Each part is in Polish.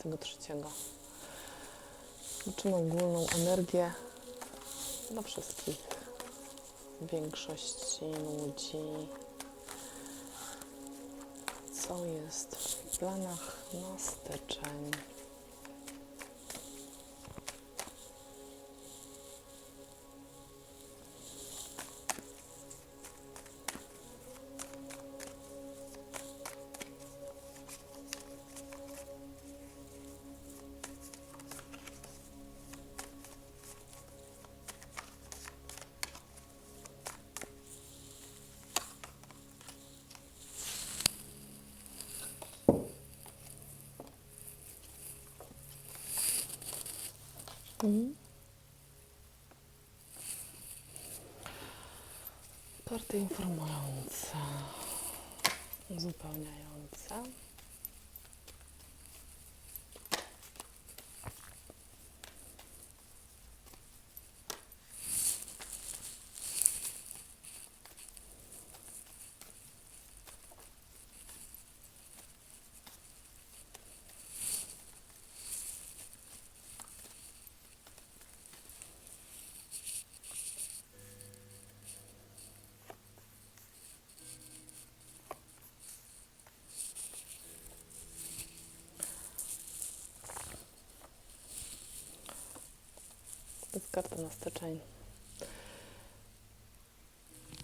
23. Zobaczymy ogólną energię dla wszystkich. Większości ludzi. Co jest w planach na styczeń? Karty informujące, uzupełniające. Jest karta na styczeń.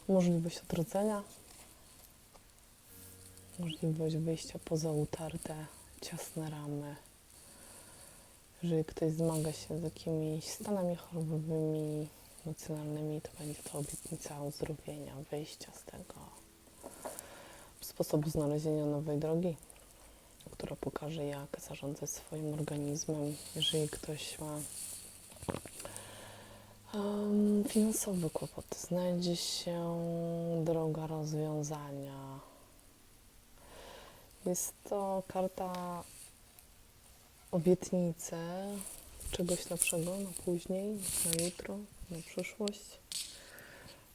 Możliwość odrodzenia. Możliwość wyjścia poza utarte, ciasne ramy. Jeżeli ktoś zmaga się z jakimiś stanami chorobowymi, emocjonalnymi, to będzie to obietnica uzdrowienia, wyjścia z tego. Sposobu znalezienia nowej drogi, która pokaże, jak zarządzać swoim organizmem. Jeżeli ktoś ma Um, finansowe kłopoty. Znajdzie się droga rozwiązania. Jest to karta obietnicy czegoś lepszego na później, na jutro, na przyszłość.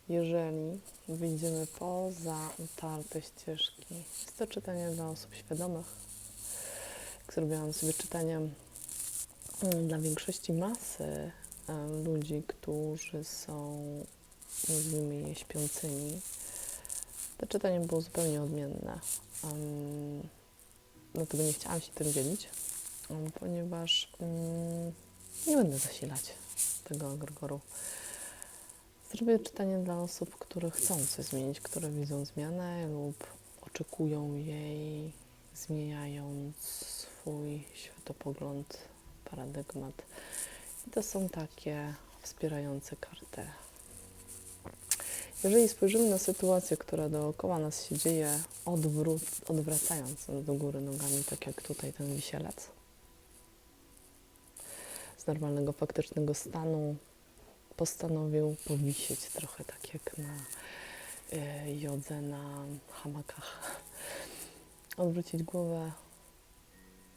Jeżeli wyjdziemy poza utarte ścieżki. Jest to czytanie dla osób świadomych. Jak zrobiłam sobie czytanie dla większości masy, ludzi, którzy są, nazwijmy je, śpiącymi. To czytanie było zupełnie odmienne. Dlatego nie chciałam się tym dzielić, ponieważ nie będę zasilać tego agregoru. Zrobię czytanie dla osób, które chcą coś zmienić, które widzą zmianę lub oczekują jej, zmieniając swój światopogląd, paradygmat. I to są takie wspierające karty. Jeżeli spojrzymy na sytuację, która dookoła nas się dzieje, odwracając do góry nogami, tak jak tutaj ten wisielec, z normalnego, faktycznego stanu postanowił powisieć trochę tak jak na y, jodze na hamakach. Odwrócić głowę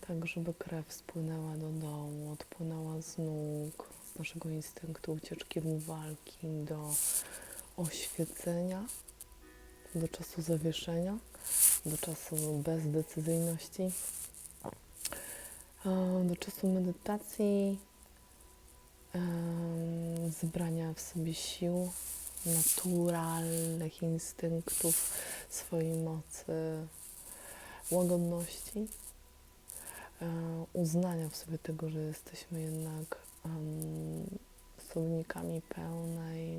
tak, żeby krew spłynęła do dołu, odpłynęła z nóg, z naszego instynktu ucieczki walki do oświecenia, do czasu zawieszenia, do czasu bezdecyzyjności, e, do czasu medytacji, em, zebrania w sobie sił, naturalnych instynktów, swojej mocy, łagodności, e, uznania w sobie tego, że jesteśmy jednak um, osobnikami pełnej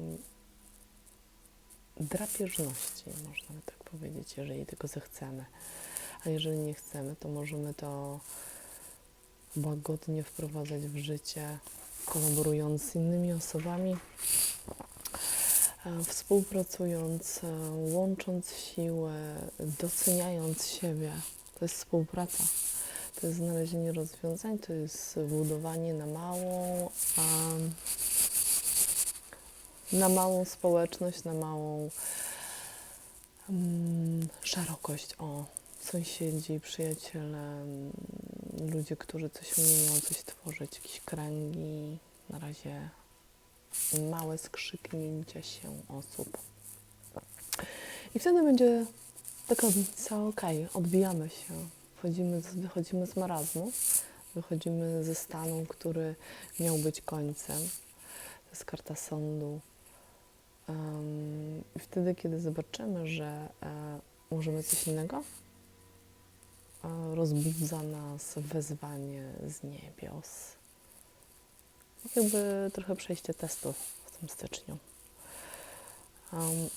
drapieżności, można by tak powiedzieć, jeżeli tego zechcemy. A jeżeli nie chcemy, to możemy to łagodnie wprowadzać w życie, kolaborując z innymi osobami, e, współpracując, e, łącząc siły, doceniając siebie. To jest współpraca. To jest znalezienie rozwiązań, to jest budowanie na małą, um, na małą społeczność, na małą um, szerokość. O, sąsiedzi, przyjaciele, mm, ludzie, którzy coś umieją, coś tworzyć, jakieś kręgi, na razie małe skrzyknięcia się osób. I wtedy będzie taka obietnica, ok, odbijamy się, wchodzimy, wychodzimy z marazmu, Wychodzimy ze stanu, który miał być końcem. To jest karta sądu. Em, I wtedy, kiedy zobaczymy, że e, możemy coś innego, e, rozbudza nas wezwanie z niebios. Jakby trochę przejście testu w tym styczniu. Em,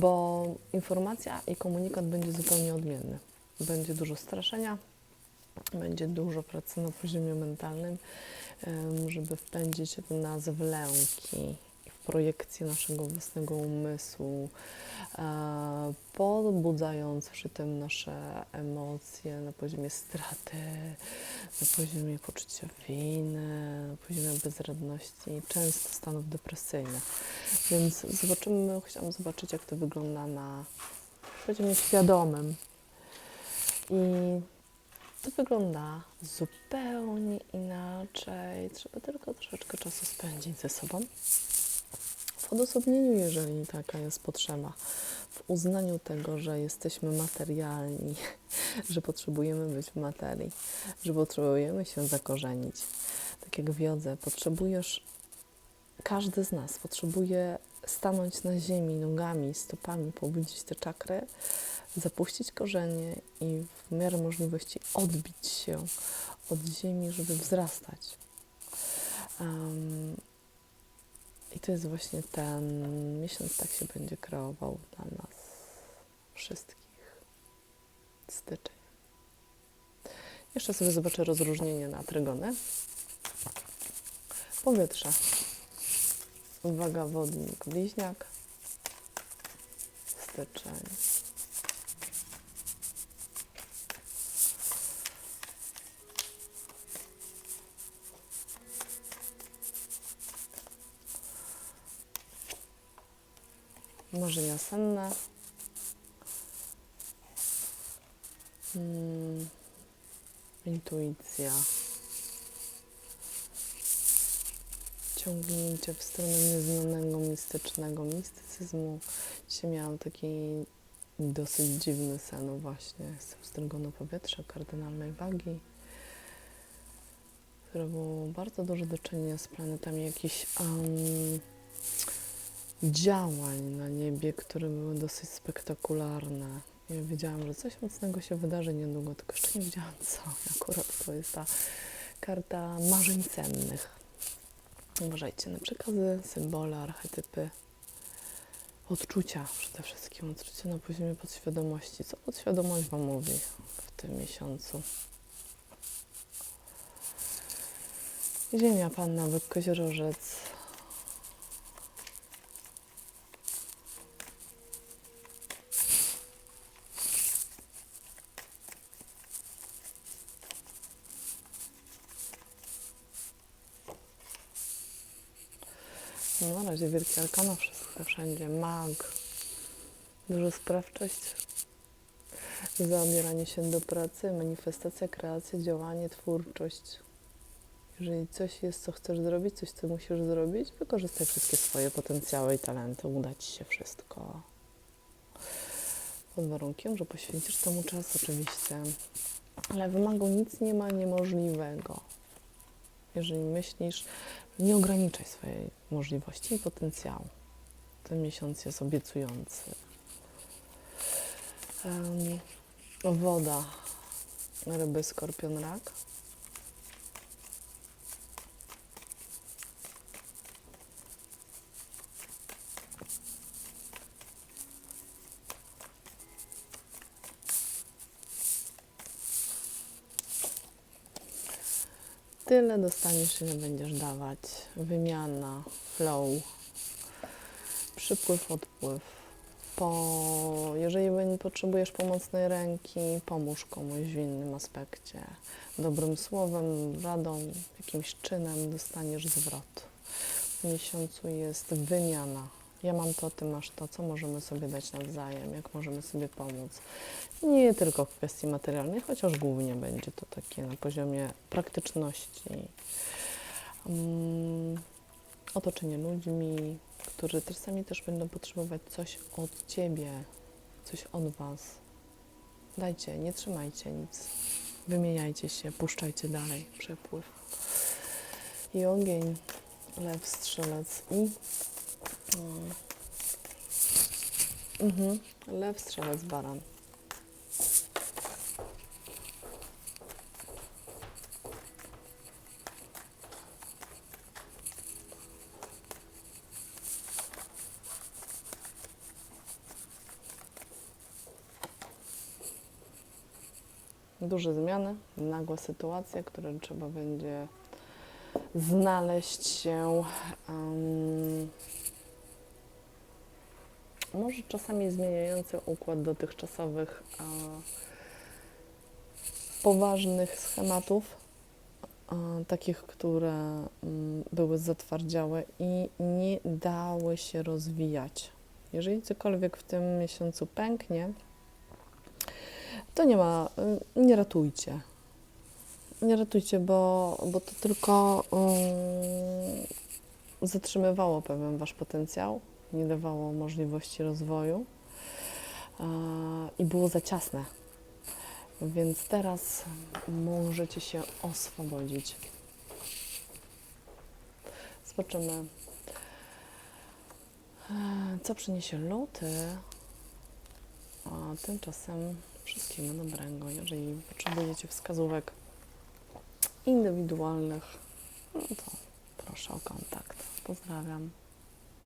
bo informacja i komunikat będzie zupełnie odmienny. Będzie dużo straszenia, będzie dużo pracy na poziomie mentalnym, żeby wpędzić nas w lęki i w projekcję naszego własnego umysłu, e, podbudzając przy tym nasze emocje na poziomie straty, na poziomie poczucia winy, na poziomie bezradności, często stanów depresyjnych. Więc zobaczymy, chciałam zobaczyć, jak to wygląda na poziomie świadomym. I to wygląda zupełnie inaczej. Trzeba tylko troszeczkę czasu spędzić ze sobą. W odosobnieniu, jeżeli taka jest potrzeba, w uznaniu tego, że jesteśmy materialni, że potrzebujemy być w materii, że potrzebujemy się zakorzenić. Tak jak w potrzebujesz, każdy z nas potrzebuje stanąć na ziemi nogami, stopami, pobudzić te czakry, zapuścić korzenie i w miarę możliwości odbić się od ziemi, żeby wzrastać. Um, I to jest właśnie ten miesiąc, tak się będzie kreował dla nas wszystkich. Styczeń. Jeszcze sobie zobaczę rozróżnienie na trygony. Powietrze. Uwaga, wodnik, bliźniak. Styczeń. Marzenia senne. Mm, intuicja. Ciągnięcie w stronę nieznanego, mistycznego mistycyzmu. Dzisiaj miałam taki dosyć dziwny sen właśnie. Jestem z drogą powietrza, kardynalnej wagi które było bardzo dużo do czynienia z planetami jakichś um, działań na niebie, które były dosyć spektakularne. Ja wiedziałam, że coś mocnego się wydarzy niedługo, tylko jeszcze nie wiedziałam co. Akurat to jest ta karta marzeń cennych. Uważajcie na przekazy, symbole, archetypy, odczucia przede wszystkim, odczucia na poziomie podświadomości. Co podświadomość Wam mówi w tym miesiącu? Ziemia Panna, Byk, Koziorożec. No, na razie wielkie arkana, wszystko wszędzie. Mag, dużo sprawczość, zabieranie się do pracy, manifestacja, kreacja, działanie, twórczość. Jeżeli coś jest, co chcesz zrobić, coś, co musisz zrobić, wykorzystaj wszystkie swoje potencjały i talenty, uda Ci się wszystko. Pod warunkiem, że poświęcisz temu czas oczywiście. Ale wymagał nic nie ma niemożliwego. Jeżeli myślisz, nie ograniczaj swojej możliwości i potencjału. Ten miesiąc jest obiecujący. Woda, ryby, skorpion, rak. Tyle dostaniesz, ile będziesz dawać. Wymiana, flow, przypływ, odpływ. Po, jeżeli potrzebujesz pomocnej ręki, pomóż komuś w innym aspekcie. Dobrym słowem, radą, jakimś czynem dostaniesz zwrot. W miesiącu jest wymiana. Ja mam to, ty masz to, co możemy sobie dać nawzajem, jak możemy sobie pomóc. Nie tylko w kwestii materialnej, chociaż głównie będzie to takie na poziomie praktyczności. Um, otoczenie ludźmi, którzy czasami też będą potrzebować coś od Ciebie, coś od Was. Dajcie, nie trzymajcie nic. wymieniajcie się, puszczajcie dalej przepływ. I ogień, lew, strzelec i mhm, lew, strzelec, baran. duże zmiany, nagłe sytuacje, które trzeba będzie znaleźć się. em, może czasami zmieniający układ dotychczasowych e, poważnych schematów, e, takich, które mm, były zatwardziałe i nie dały się rozwijać. Jeżeli cokolwiek w tym miesiącu pęknie, to nie ma, y, nie ratujcie. Nie ratujcie, bo, bo to tylko y, zatrzymywało pewien wasz potencjał, nie dawało możliwości rozwoju y, i było za ciasne. Więc teraz możecie się oswobodzić. Zobaczymy, e, co przyniesie luty. A tymczasem wszystkiego dobrego. Jeżeli potrzebujecie wskazówek indywidualnych, no to proszę o kontakt. Pozdrawiam.